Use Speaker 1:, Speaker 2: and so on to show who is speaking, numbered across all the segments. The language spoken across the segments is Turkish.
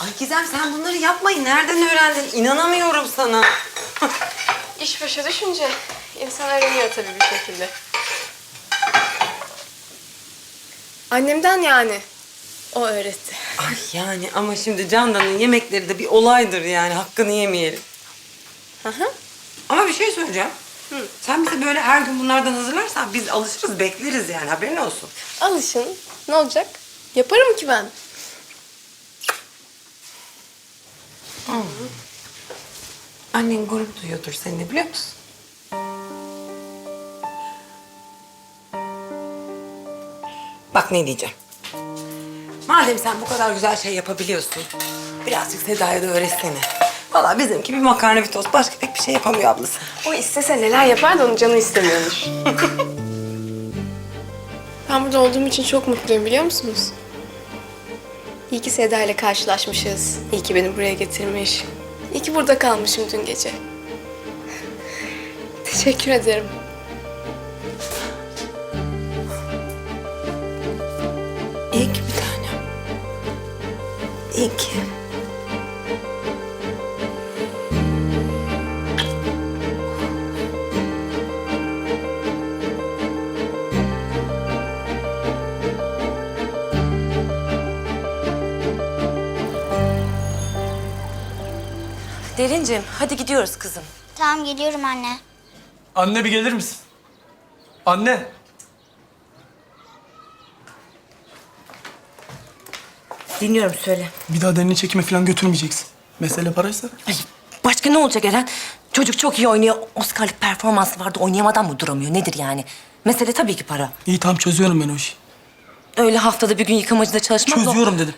Speaker 1: Ay Gizem sen bunları yapmayı nereden öğrendin? İnanamıyorum sana.
Speaker 2: İş başa düşünce insan öğreniyor tabii bir şekilde. Annemden yani. O öğretti.
Speaker 1: Ay yani ama şimdi Candan'ın yemekleri de bir olaydır yani. Hakkını yemeyelim.
Speaker 2: Hı hı.
Speaker 1: Ama bir şey söyleyeceğim. Sen bize böyle her gün bunlardan hazırlarsan biz alışırız, bekleriz yani. Haberin olsun.
Speaker 2: Alışın. Ne olacak? Yaparım ki ben.
Speaker 1: Annen gurur duyuyordur seninle biliyor musun? Bak ne diyeceğim. Madem sen bu kadar güzel şey yapabiliyorsun, birazcık Seda'ya da öğretsene. Vallahi bizimki bir makarna bir tost, başka pek bir şey yapamıyor ablası.
Speaker 2: O istese neler yapar da onun canı istemiyormuş. ben burada olduğum için çok mutluyum biliyor musunuz? İyi ki Seda ile karşılaşmışız. İyi ki beni buraya getirmiş. İyi ki burada kalmışım dün gece. Teşekkür ederim.
Speaker 1: İyi ki bir tanem. İyi ki.
Speaker 3: Derincim hadi gidiyoruz kızım.
Speaker 4: Tamam geliyorum anne.
Speaker 5: Anne bir gelir misin? Anne.
Speaker 3: Dinliyorum söyle.
Speaker 5: Bir daha derini çekime falan götürmeyeceksin. Mesele paraysa.
Speaker 3: Ay, başka ne olacak Eren? Çocuk çok iyi oynuyor. Oscar'lık performansı vardı. Oynayamadan mı duramıyor? Nedir yani? Mesele tabii ki para.
Speaker 5: İyi tamam çözüyorum ben o işi.
Speaker 3: Öyle haftada bir gün yıkamacıda çalışmak zor.
Speaker 5: Çözüyorum dedim.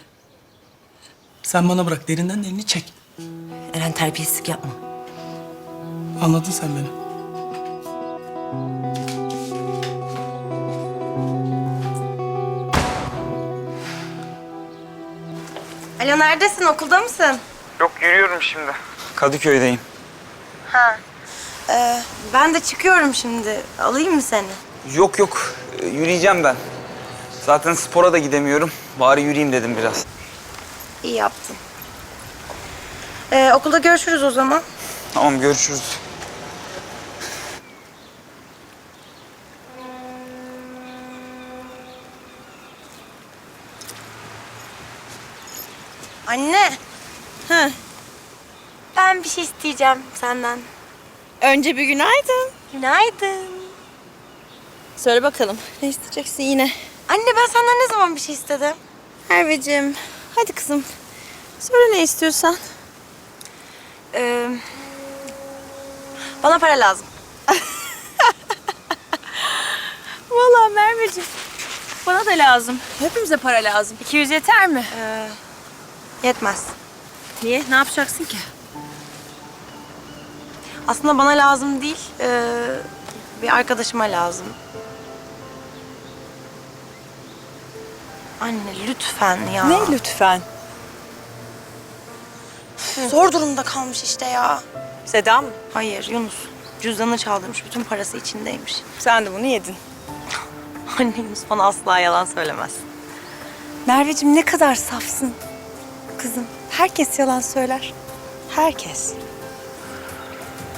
Speaker 5: Sen bana bırak derinden elini çek.
Speaker 3: Eren terbiyesizlik yapma.
Speaker 5: Anladın sen beni.
Speaker 6: Alo neredesin? Okulda mısın?
Speaker 7: Yok yürüyorum şimdi. Kadıköy'deyim.
Speaker 6: Ee, ben de çıkıyorum şimdi. Alayım mı seni?
Speaker 7: Yok yok e, yürüyeceğim ben. Zaten spora da gidemiyorum. Bari yürüyeyim dedim biraz.
Speaker 6: İyi yaptın. Ee, okulda görüşürüz o zaman.
Speaker 7: Tamam görüşürüz.
Speaker 6: Anne. Hı. Ben bir şey isteyeceğim senden.
Speaker 8: Önce bir günaydın.
Speaker 6: Günaydın.
Speaker 8: Söyle bakalım. Ne isteyeceksin yine?
Speaker 6: Anne ben senden ne zaman bir şey istedim?
Speaker 8: Merveciğim. Hadi kızım. Söyle ne istiyorsan.
Speaker 6: Ee, bana para lazım.
Speaker 8: Vallahi Merveciğim. Bana da lazım. Hepimize para lazım. 200 yeter mi?
Speaker 6: Ee, yetmez.
Speaker 8: Niye? Ne yapacaksın ki?
Speaker 6: Aslında bana lazım değil. ee, bir arkadaşıma lazım. Anne lütfen ya.
Speaker 8: Ne lütfen?
Speaker 6: Zor durumda kalmış işte ya.
Speaker 8: Seda mı?
Speaker 6: Hayır Yunus. Cüzdanını çaldırmış. Bütün parası içindeymiş.
Speaker 8: Sen de bunu yedin.
Speaker 6: Anne Yunus bana asla yalan söylemez.
Speaker 8: Merveciğim ne kadar safsın. Kızım herkes yalan söyler. Herkes.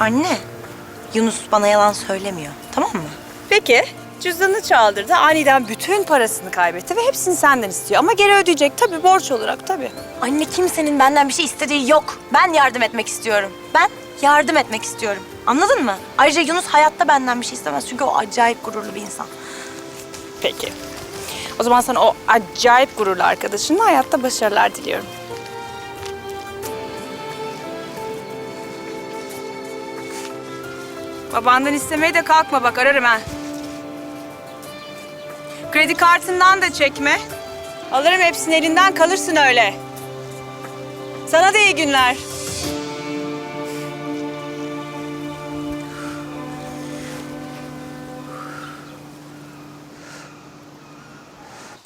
Speaker 6: Anne, Yunus bana yalan söylemiyor. Tamam mı?
Speaker 8: Peki cüzdanını çaldırdı. Aniden bütün parasını kaybetti ve hepsini senden istiyor. Ama geri ödeyecek tabii borç olarak tabii.
Speaker 6: Anne kimsenin benden bir şey istediği yok. Ben yardım etmek istiyorum. Ben yardım etmek istiyorum. Anladın mı? Ayrıca Yunus hayatta benden bir şey istemez. Çünkü o acayip gururlu bir insan.
Speaker 8: Peki. O zaman sana o acayip gururlu arkadaşınla hayatta başarılar diliyorum. Babandan istemeye de kalkma bak ararım ha. Kredi kartından da çekme. Alırım hepsini elinden kalırsın öyle. Sana da iyi günler.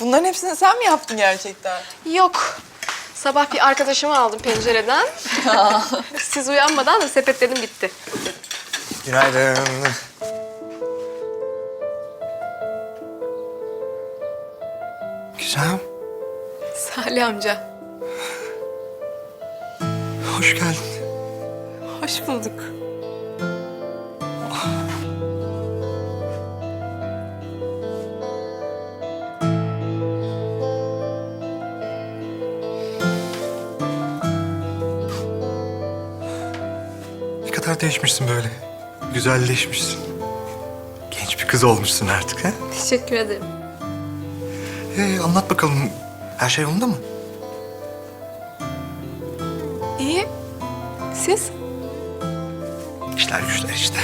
Speaker 9: Bunların hepsini sen mi yaptın gerçekten?
Speaker 2: Yok. Sabah bir arkadaşımı aldım pencereden. Siz uyanmadan da sepetledim bitti.
Speaker 7: Günaydın. Güzel.
Speaker 2: Salih amca.
Speaker 4: Hoş geldin.
Speaker 9: Hoş bulduk.
Speaker 4: Ne kadar değişmişsin böyle. Güzelleşmişsin. Genç bir kız olmuşsun artık ha?
Speaker 2: Teşekkür ederim.
Speaker 4: Ee, anlat bakalım. Her şey yolunda mı?
Speaker 2: İyi. Siz?
Speaker 4: İşler güçler işte.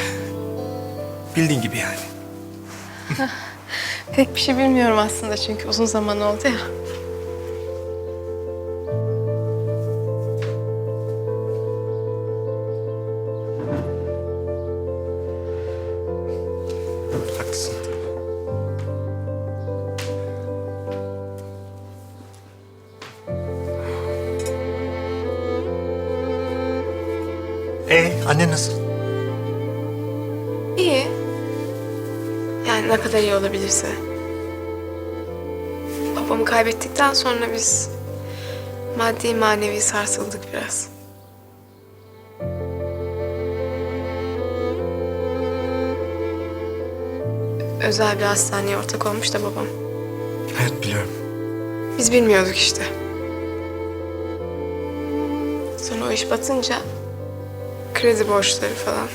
Speaker 4: Bildiğin gibi yani.
Speaker 2: Pek bir şey bilmiyorum aslında çünkü uzun zaman oldu ya.
Speaker 4: Ee, anne nasıl?
Speaker 2: İyi. Yani ne kadar iyi olabilirse. Babamı kaybettikten sonra biz maddi manevi sarsıldık biraz. Özel bir hastaneye ortak olmuş da babam.
Speaker 4: Evet biliyorum.
Speaker 2: Biz bilmiyorduk işte. Sonra o iş batınca kredi borçları falan.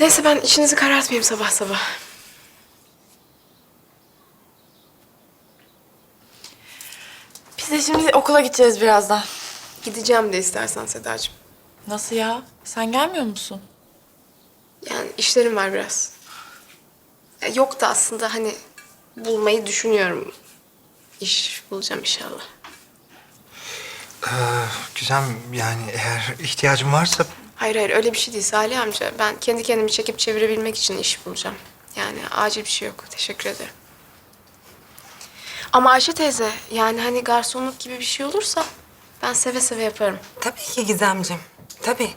Speaker 2: Neyse ben içinizi karartmayayım sabah sabah.
Speaker 9: Biz de şimdi okula gideceğiz birazdan.
Speaker 2: Gideceğim de istersen Sedacığım.
Speaker 9: Nasıl ya? Sen gelmiyor musun?
Speaker 2: Yani işlerim var biraz. Ya yok da aslında hani bulmayı düşünüyorum. İş bulacağım inşallah.
Speaker 4: Ee, güzel yani eğer ihtiyacın varsa
Speaker 2: Hayır hayır öyle bir şey değil Salih amca. Ben kendi kendimi çekip çevirebilmek için iş bulacağım. Yani acil bir şey yok. Teşekkür ederim. Ama Ayşe teyze yani hani garsonluk gibi bir şey olursa ben seve seve yaparım.
Speaker 1: Tabii ki Gizemciğim. Tabii.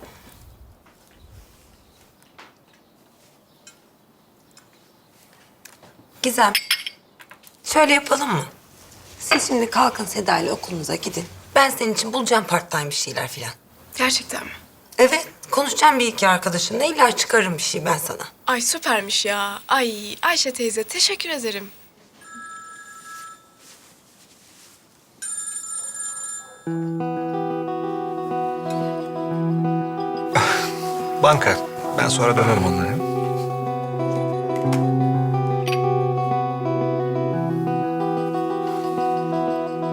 Speaker 1: Gizem. Şöyle yapalım mı? Siz şimdi kalkın Seda ile okulunuza gidin. Ben senin için bulacağım part time bir şeyler filan.
Speaker 2: Gerçekten mi?
Speaker 1: Evet, konuşacağım bir iki arkadaşımla. İlla çıkarırım bir şey ben sana.
Speaker 2: Ay süpermiş ya. Ay Ayşe teyze teşekkür ederim.
Speaker 4: banka. Ben sonra dönerim onlara.